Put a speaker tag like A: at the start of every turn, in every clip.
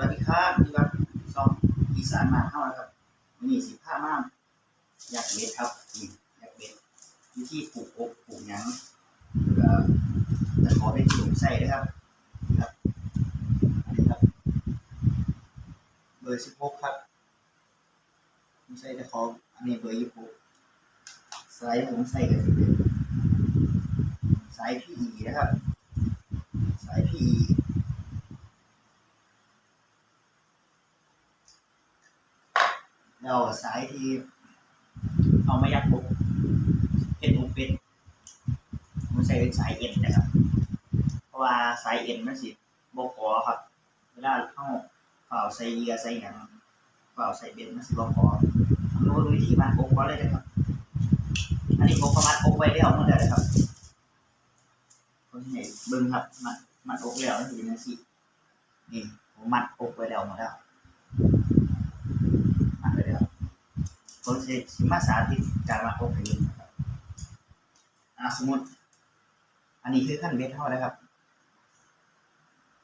A: วัสดีครับนี่ครับซองอีสานมาเข้าแล้วครับนี่สิบห้าม่ามอยากเบ็ดครับนี่อยากเบ็ดวิธีปลูกอกปลูกยังเอ่อจะขอเป็นถุงใส่ด้วยครับนี่ครับอันนี้ครับเบอร์สิบหกครับผมใส่จะขออันนี้เบอร์ยี่สิบหกสไลด์ผมใส่กันสิเป็นสายพีนะครับ สายพี แล้วสายที่เอามายัดปุ๊บเป็นปุ๊บเป็นมันใช้เป็นสายเอ็นนะครับ เพราะว่าสายเอ็นมันสิบกอครับ เวลาเข้าเฝ่าใส่เยียใส่หยังเฝ่าใส่เบ็ดมันสิบกอรู้วิธีมันอกก็เลยนะครับ อันนี้ผมก็มัดอกไว้แล้วเมื่อไหร่ครับผมให้เบิ่งครับมัดมัดอกแล้วนี่เป็นจังซี่นี่ผมมัดอกไว้แล้วหมดแล้ว ผมจะสิมาสาธิตการมาอบให้ดูนะครับอ่าสมมติ อันนี้คือขั้นเวทเท่าแล้วครับ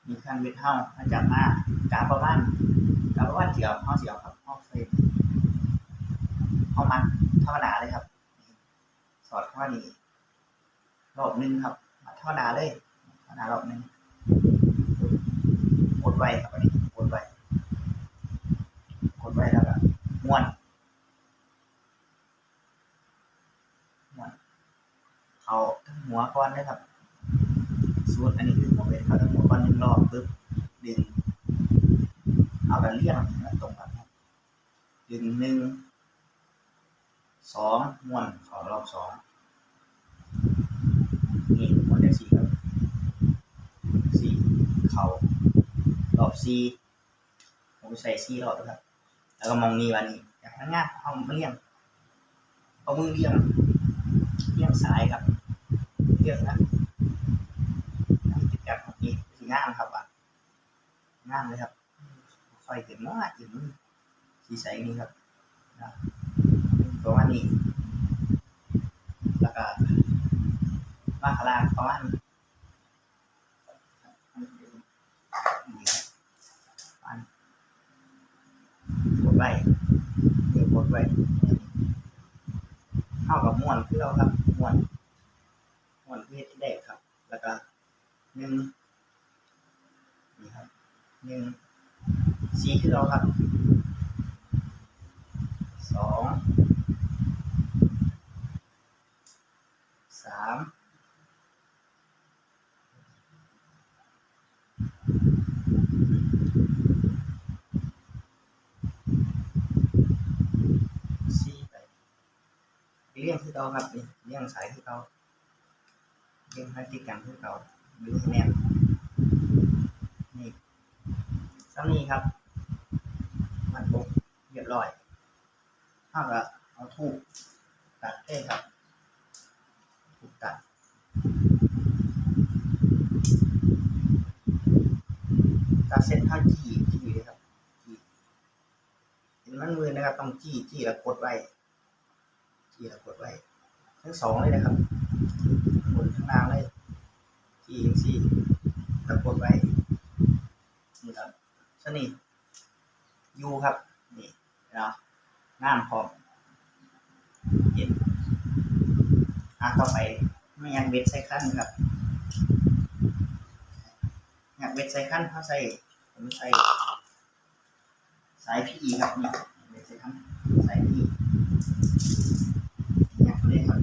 A: มีขั้นเวทเท่ามาจากมากาประมาณกาประมาณเสียวเท่าเสียวครับเท่าเฟรมเท่ามันธรรมดาเลยครับ สอดเข้ามานี่รอบหนึ่งครับมาธรรมดาเลยธรรมดารอบหนึ่งกดไว้ครับอันนี้กดไว้กดไว้แล้วก็ม้วนม้วน เขาทั้งหัวก้อนเลยครับสูตรอันนี้คือหัวเป็นเขาทั้งหัวก้อนหนึ่งรอบปึ๊บดึง เอากันเลี่ยงนะตรงกันครับดึงหนึ่งสองม้วนขอรอบสองนี่ม้วนจากสี่ครับสี่เข่ารอบสี่ผมใส่สี่รอบนะครับ แล้วก็มองนี่วันนี้อย่ากให้ง่ายเอาเลี้ยงเอามือเลี้ยงเลี้ยงซ้ายครับ เยงนะนั่งติดกันครับนี่สีง่ามครับอะงามเลยครับค่อยเห็นว่าเห็นสีใสนี่ครับนะประมาณนี้แล้วก็มาขางลาประมาณประมาณกดไว้เดี๋ยวกดไว้เข้ากับม้วนคือเราครับม้วน วนที่ที่แรกครับ แล้วก็หนึ่งนี่ครับหนึ่งสีคือเราครับสองสามสี่ไปเลี่ยงคือเราครับเลี่ยงสายคือเรา เลี่ยงให้ติดกันคือเราดูให้แน่นนี่ซ้ำนี้ครับ มันปุ๊บเรียบร้อยถ้าก็เอาทูบตัดได้ครับทูบตัดตัดเส้นผ้าจี้จี้เลยครับจี้เห็นมันมือนะครับ ต้องจี้จี้แล้วกดไว้จี้แล้วกดไว้ทั้งสองเลยนะครับ นข้างล่างเลยจี้จี้แล้วกดไว้ นี่ครับสนี่ยูครับ นี่เนาะงามพร้อมเห็นอะต่อไปไม่ยังเบ็ดใส่ขั้นครับอยากเบ็ดใส่ขั้นเขาใส่ผมใส่สายพีครับนี่เบ็ดใส่ขั้นสายพีอยากเลยครับ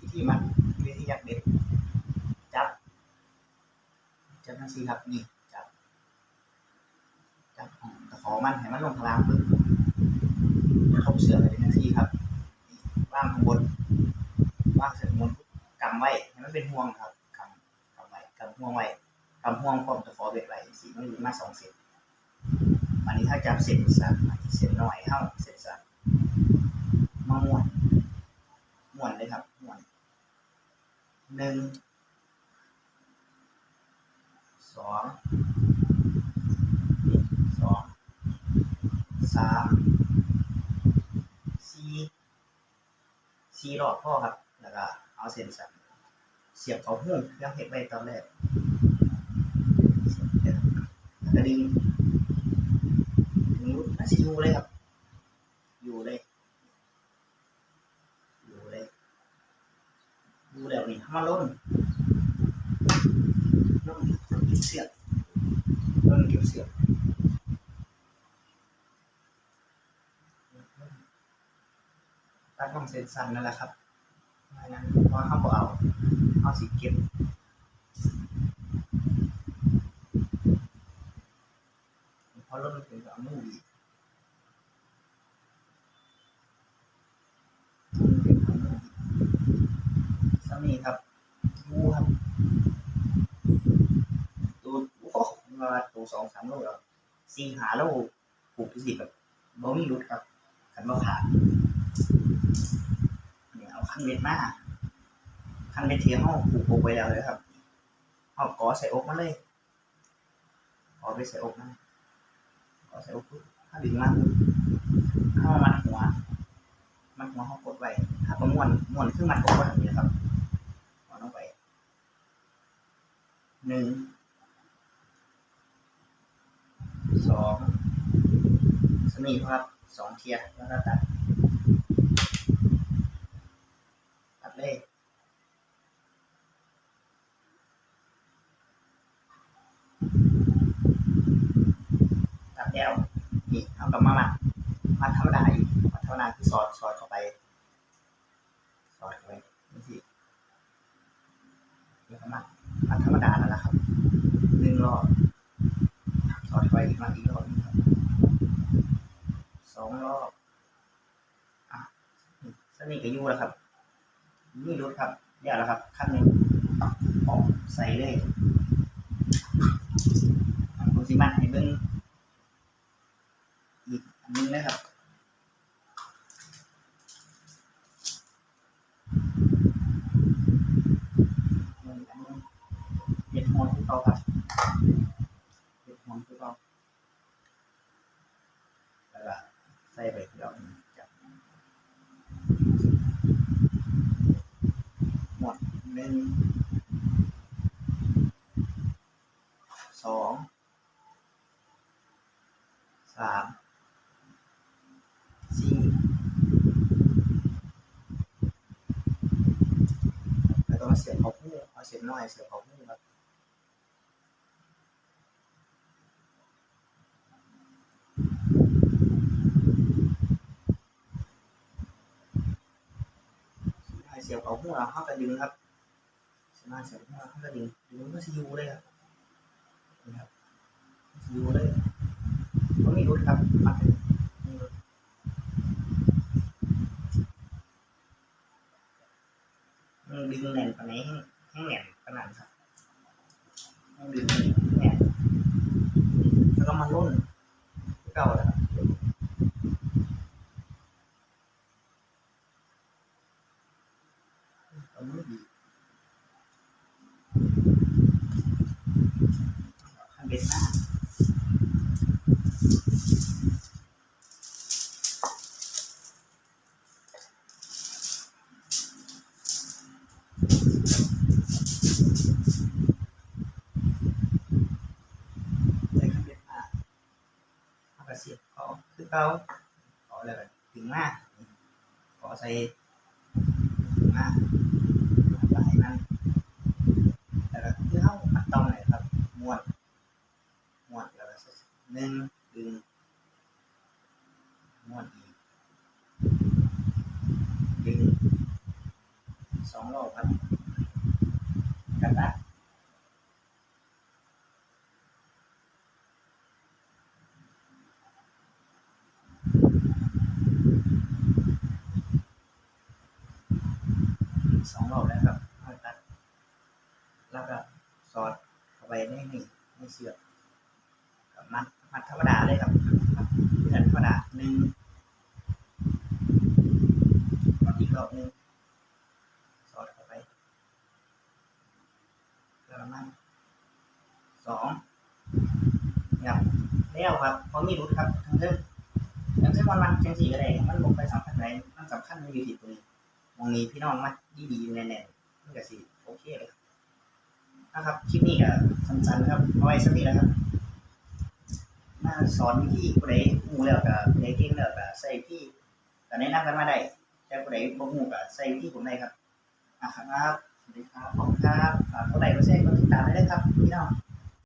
A: วิธีมันวิธีอยากเบ็ดจับจับทั้งสี่ ครับนี่จับจับของตะขอมันให้มันลงพลางปึ๊บทบเสือเลยนะที่ครับว่างข้างบนว่างเสร็จมุนกำไว้ให้มันเป็นห่วงครับกำกำไว้กำห่วงไว้กำห่วงพร้อมตะขอเบ็ดไว้สีมันอยู่มาสองเส้นอันนี้ถ้าจับเส้นสักเส้นหน่อยเข้าเส้นสักมาม้วนม้วนเลยครับม้วนหนึ่ง สองสองสามสี่สี่รอบพ่อครับ แล้วก็เอาเส้นสันเสียบเขาหูยังเห็นไปตอนแรกแล้วก็ดึงดึงรูดอาซิยูเลยครับ อยู่เลย อยู่เลยดูแล้วนี่มาล้นล้น เก็บเสียบล้นเก็บเสียบตัดลงเส้นสั้นนั่นแหละครับไม่งั้นเพราะเขาบอกเอาเอาสีเก็บพอล้นถึงกับเอามือบีบสามีครับดูครับตูโอ้โห มาตูสองสามโลแล้วสี่หาโลปลูกที่สิบแบบบ่มีรุดครับขันบ่ขาดเนี่ยเอาคันเม็ดมาคันเม็ดเทียห้องปลูกปลูกไว้แล้วเลยครับเอากอใส่อกมาเลยกอไปใส่อกมากอใส่อกถ้าดึงมาปุ๊บเข้ามามัดหัว มันหัวเขากดไว้ถ้าประมวลมวลขึ้นมันกดไว้แบบนี้ครับเอาลงไปหนึ่ง สองสมีครับสองเทียร์แล้วก็ตัดตัดเลขตัดแล้วนี่เอากลับมามัดมัดธรรมดาอีกมัดธรรมดาคือสอดสอดเข้าไป สอดเข้าไปนี่สินี่ก็มัดมัดธรรมดานั่นะครับหนึ่งรอบ อยมาอีกมัดอีกรอบนึงครับสองรอบอะนี่สนิทกับยูแล้วครับนี่รุดครับเดี๋ยวแล้วครับขั้นหนึ่งออกใส่เลยคุณสิมาให้เบิ้งอีกอันหนึงนะครับ หนึ่งอันหนึงเห็ดหอมคือเขาครับเห็ดหอมคือเขาแล้วก็ ใส่ไปที่เราจับหมดหนึ่งสองสามสี่แล้วก็มาเสียบเขาคู่เอาเสียบน้อยเสียบเขาคู่ครับ ให้ เสียบเขาหัวเขากระดึงครับสามารถเสียบหัวเขากระดึงดึงก็ซียูเลยครับนี่ครับซียูเลยก็มีรุดครับมัดเลยมีรุดอืมดึงแน่นปานไหนให้ให้แน่นขนาดครับให้ดึงให้แน่นแล้วก็มาล่นเก่าแล้วครับ เอามือบีบข้างเบ็ดหน้าใส่ข้างเบ็ดหน้าเอากระเสียบ เขาขอเขาเขาอะไรแบบถึงหน้าขอใส่ถึงหน้าหลายนั่นแต่ก็คือเขามัดตรงเลยครับม้วนม้วนแล้วก็หนึ่งดึงม้วนอีกดึงสองรอบครับกระตัด องรอบแล้วครับค่อยตัดแล้วก็สอดเข้าไปในนี่ในเสือกกับมัดมัดธรรมดาเลยครับมัดเพื่อนธรรมดาหนึ่งมัดอีกรอบหนึ่งสอดเข้าไปแล้วก็มัดสองครับแล้วครับพราะมีรุดครับทั้งเรื่องใช้วันวันจังสี่ก็ได้มันลงไปสำคัญไหนมันสำคัญมันอยู่ที่ตัวนี้มองนี้พี่น้องม ดีๆแน่ๆมันก็สิโอเคเลยนะครับคลิปนี้ก็สั้นๆครับเอาไว้สักนิดนะครับมาสอนวิธีผู้ใดหูแล้วก็ผู้ใดเก่งแล้วก็ใส่วิธีก็แนะนำกันมาได้แต่ผู้ใดบ่หูก็ใส่ที่ผมได้ครับอะครับสวัสดีครับขอบคุณครับฝากกดไลค์กดแชร์กดติดตามไว้ด้วยครับพี่น้อง